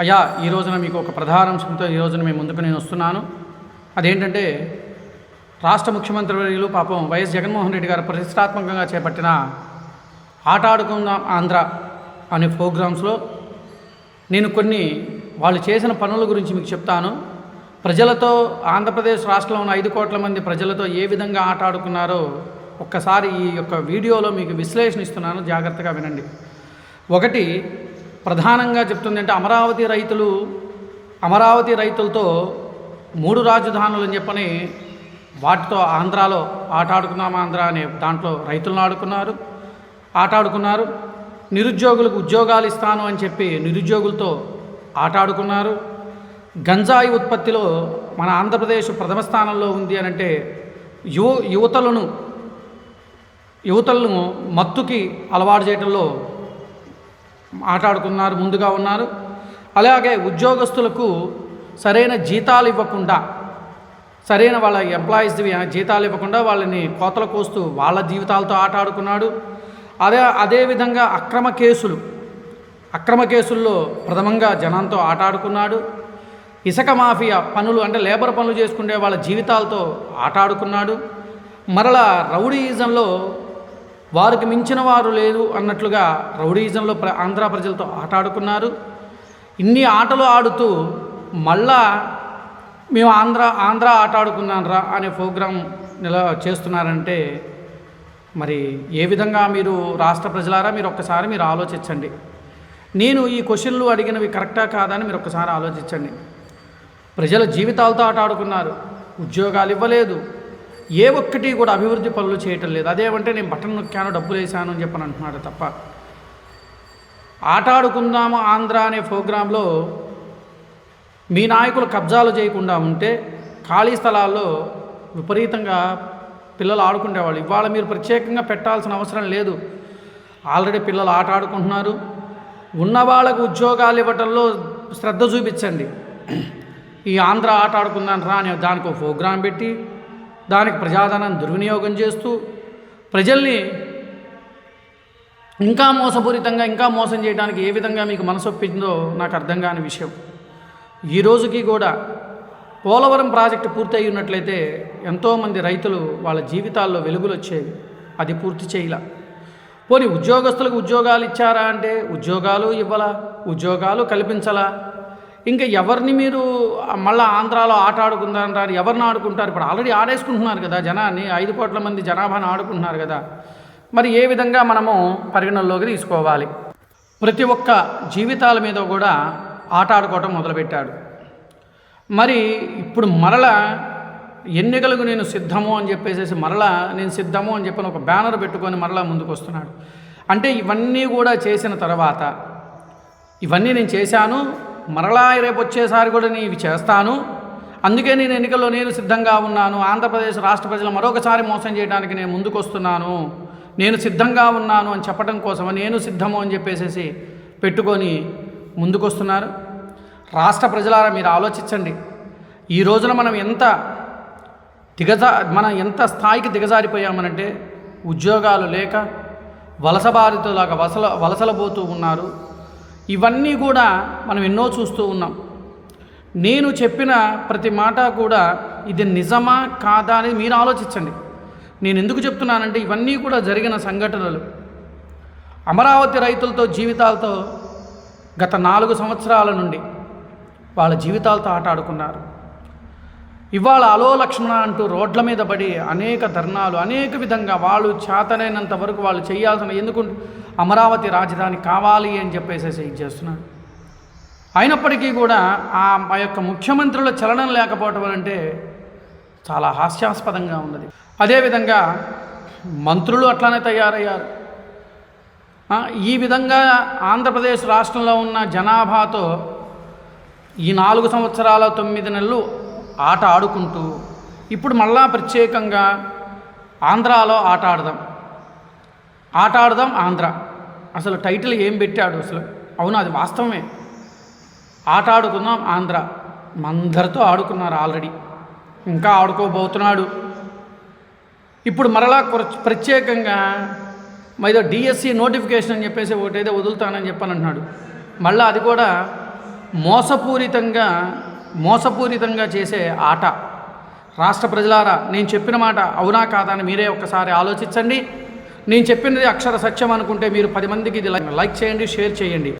అయ్యా ఈ రోజున మీకు ఒక ప్రధాన అంశంతో ఈ రోజున మేము ముందుకు నేను వస్తున్నాను. అదేంటంటే రాష్ట్ర ముఖ్యమంత్రి వర్యులు పాపం వైఎస్ జగన్మోహన్ రెడ్డి గారు ప్రతిష్టాత్మకంగా చేపట్టిన ఆట ఆడుకుందాం ఆంధ్ర అనే ప్రోగ్రామ్స్లో నేను కొన్ని వాళ్ళు చేసిన పనుల గురించి మీకు చెప్తాను. ప్రజలతో ఆంధ్రప్రదేశ్ రాష్ట్రంలో ఉన్న ఐదు కోట్ల మంది ప్రజలతో ఏ విధంగా ఆట ఆడుకున్నారో ఒక్కసారి ఈ యొక్క వీడియోలో మీకు విశ్లేషణ ఇస్తున్నాను. జాగ్రత్తగా వినండి. ఒకటి ప్రధానంగా చెప్తుంది అంటే అమరావతి రైతులు అమరావతి రైతులతో మూడు రాజధానులు అని చెప్పని వాటితో ఆంధ్రాలో ఆట ఆడుకుందాం ఆంధ్ర అనే దాంట్లో రైతులను ఆడుకున్నారు ఆట ఆడుకున్నారు. నిరుద్యోగులకు ఉద్యోగాలు ఇస్తాను అని చెప్పి నిరుద్యోగులతో ఆట ఆడుకున్నారు. గంజాయి ఉత్పత్తిలో మన ఆంధ్రప్రదేశ్ ప్రథమ స్థానంలో ఉంది అని అంటే యువ యువతలను యువతలను మత్తుకి అలవాటు చేయడంలో మాట్లాడుకున్నారు ముందుగా ఉన్నారు. అలాగే ఉద్యోగస్తులకు సరైన జీతాలు ఇవ్వకుండా సరైన వాళ్ళ ఎంప్లాయీస్ జీతాలు ఇవ్వకుండా వాళ్ళని కోతలు కోస్తూ వాళ్ళ జీవితాలతో ఆట ఆడుకున్నాడు. అదే అదేవిధంగా అక్రమ కేసులు అక్రమ కేసుల్లో ప్రథమంగా జనంతో ఆట ఆడుకున్నాడు. ఇసుక మాఫియా పనులు అంటే లేబర్ పనులు చేసుకునే వాళ్ళ జీవితాలతో ఆట ఆడుకున్నాడు. మరలా రౌడీయిజంలో వారికి మించిన వారు లేదు అన్నట్లుగా రౌడీజంలో ప్ర ఆంధ్ర ప్రజలతో ఆట ఆడుకున్నారు ఇన్ని ఆటలు ఆడుతూ మళ్ళా మేము ఆంధ్ర ఆంధ్ర ఆట ఆడుకున్నాను రా అనే ప్రోగ్రాం నిల చేస్తున్నారంటే మరి ఏ విధంగా మీరు రాష్ట్ర ప్రజలారా మీరు ఒక్కసారి మీరు ఆలోచించండి. నేను ఈ క్వశ్చన్లు అడిగినవి కరెక్టా కాదా అని మీరు ఒక్కసారి ఆలోచించండి. ప్రజల జీవితాలతో ఆట ఆడుకున్నారు ఉద్యోగాలు ఇవ్వలేదు. ఏ ఒక్కటి కూడా అభివృద్ధి పనులు చేయటం లేదు. అదేమంటే నేను బటన్ నొక్కాను డబ్బులు వేసాను అని చెప్పని అంటున్నాడు తప్ప. ఆట ఆడుకుందాము ఆంధ్ర అనే ప్రోగ్రాంలో మీ నాయకులు కబ్జాలు చేయకుండా ఉంటే ఖాళీ స్థలాల్లో విపరీతంగా పిల్లలు ఆడుకునేవాళ్ళు ఇవాళ మీరు ప్రత్యేకంగా పెట్టాల్సిన అవసరం లేదు. ఆల్రెడీ పిల్లలు ఆట ఆడుకుంటున్నారు. ఉన్న వాళ్ళకు ఉద్యోగాలు ఇవ్వటంలో శ్రద్ధ చూపించండి. ఈ ఆంధ్ర ఆట ఆడుకుందాను రా అనే దానికి ఒక ప్రోగ్రాం పెట్టి దానికి ప్రజాధనాన్ని దుర్వినియోగం చేస్తూ ప్రజల్ని ఇంకా మోసపూరితంగా ఇంకా మోసం చేయడానికి ఏ విధంగా మీకు మనసొప్పిందో నాకు అర్థం కాని విషయం. ఈ రోజుకి కూడా పోలవరం ప్రాజెక్టు పూర్తయి ఉన్నట్లయితే ఎంతోమంది రైతులు వాళ్ళ జీవితాల్లో వెలుగులు వచ్చేవి. అది పూర్తి చేయలా. పోనీ ఉద్యోగస్తులకు ఉద్యోగాలు ఇచ్చారా అంటే ఉద్యోగాలు ఇవ్వలా ఉద్యోగాలు కల్పించలా. ఇంకా ఎవరిని మీరు మళ్ళీ ఆంధ్రాలో ఆట ఆడుకుందంటారు ఎవరిని ఆడుకుంటారు? ఇప్పుడు ఆల్రెడీ ఆడేసుకుంటున్నారు కదా జనాన్ని. ఐదు కోట్ల మంది జనాభాను ఆడుకుంటున్నారు కదా. మరి ఏ విధంగా మనము పరిగణనలోకి తీసుకోవాలి? ప్రతి ఒక్క జీవితాల మీద కూడా ఆట ఆడుకోవటం మొదలుపెట్టాడు. మరి ఇప్పుడు మరల ఎన్నికలకు నేను సిద్ధము అని చెప్పేసి మరలా నేను సిద్ధము అని చెప్పని ఒక బ్యానర్ పెట్టుకొని మరలా ముందుకు వస్తున్నాడు అంటే ఇవన్నీ కూడా చేసిన తర్వాత ఇవన్నీ నేను చేశాను మరలా రేపు వచ్చేసారి కూడా నేను ఇవి చేస్తాను. అందుకే నేను ఎన్నికల్లో నేను సిద్ధంగా ఉన్నాను. ఆంధ్రప్రదేశ్ రాష్ట్ర ప్రజలు మరొకసారి మోసం చేయడానికి నేను ముందుకు వస్తున్నాను నేను సిద్ధంగా ఉన్నాను అని చెప్పడం కోసం నేను సిద్ధము అని చెప్పేసి పెట్టుకొని ముందుకొస్తున్నారు. రాష్ట్ర ప్రజలారా మీరు ఆలోచించండి. ఈ రోజున మనం ఎంత దిగజా మనం ఎంత స్థాయికి దిగజారిపోయామనంటే ఉద్యోగాలు లేక వలసబారితులాగా వలసల వలసలబోతూ ఉన్నారు. ఇవన్నీ కూడా మనం ఎన్నో చూస్తూ ఉన్నాం. నేను చెప్పిన ప్రతి మాట కూడా ఇది నిజమా కాదా అనేది మీరు ఆలోచించండి. నేను ఎందుకు చెప్తున్నానంటే ఇవన్నీ కూడా జరిగిన సంఘటనలు. అమరావతి రైతులతో జీవితాలతో గత నాలుగు సంవత్సరాల నుండి వాళ్ళ జీవితాలతో ఆట ఆడుకున్నారు. ఇవాళ అలో లక్ష్మణ అంటూ రోడ్ల మీద పడి అనేక ధర్నాలు అనేక విధంగా వాళ్ళు చేతనైనంత వరకు వాళ్ళు చేయాల్సిన ఎందుకు అమరావతి రాజధాని కావాలి అని చెప్పేసేసి ఇది చేస్తున్నారు. అయినప్పటికీ కూడా ఆ ఆ యొక్క ముఖ్యమంత్రుల చలనం లేకపోవటం అంటే చాలా హాస్యాస్పదంగా ఉన్నది. అదేవిధంగా మంత్రులు అట్లానే తయారయ్యారు. ఈ విధంగా ఆంధ్రప్రదేశ్ రాష్ట్రంలో ఉన్న జనాభాతో ఈ నాలుగు సంవత్సరాల తొమ్మిది నెలలు ఆట ఆడుకుంటూ ఇప్పుడు మళ్ళా ప్రత్యేకంగా ఆంధ్రాలో ఆట ఆడదాం. ఆట ఆడదాం ఆంధ్ర. అసలు టైటిల్ ఏం పెట్టాడు అసలు? అవును అది వాస్తవమే. ఆట ఆడుకుందాం ఆంధ్ర. మందరితో ఆడుకున్నారు ఆల్రెడీ. ఇంకా ఆడుకోబోతున్నాడు. ఇప్పుడు మరలా ప్రత్యేకంగా ఏదో డిఎస్సి నోటిఫికేషన్ అని చెప్పేసి ఒకటైతే వదులుతానని చెప్పనంటున్నాడు. మళ్ళీ అది కూడా మోసపూరితంగా మోసపూరితంగా చేసే ఆట. రాష్ట్ర ప్రజలారా నేను చెప్పిన మాట అవునా కాదా అని మీరే ఒక్కసారి ఆలోచించండి. నేను చెప్పినది అక్షర సత్యం అనుకుంటే మీరు పది మందికి ఇది లైక్ చేయండి షేర్ చేయండి.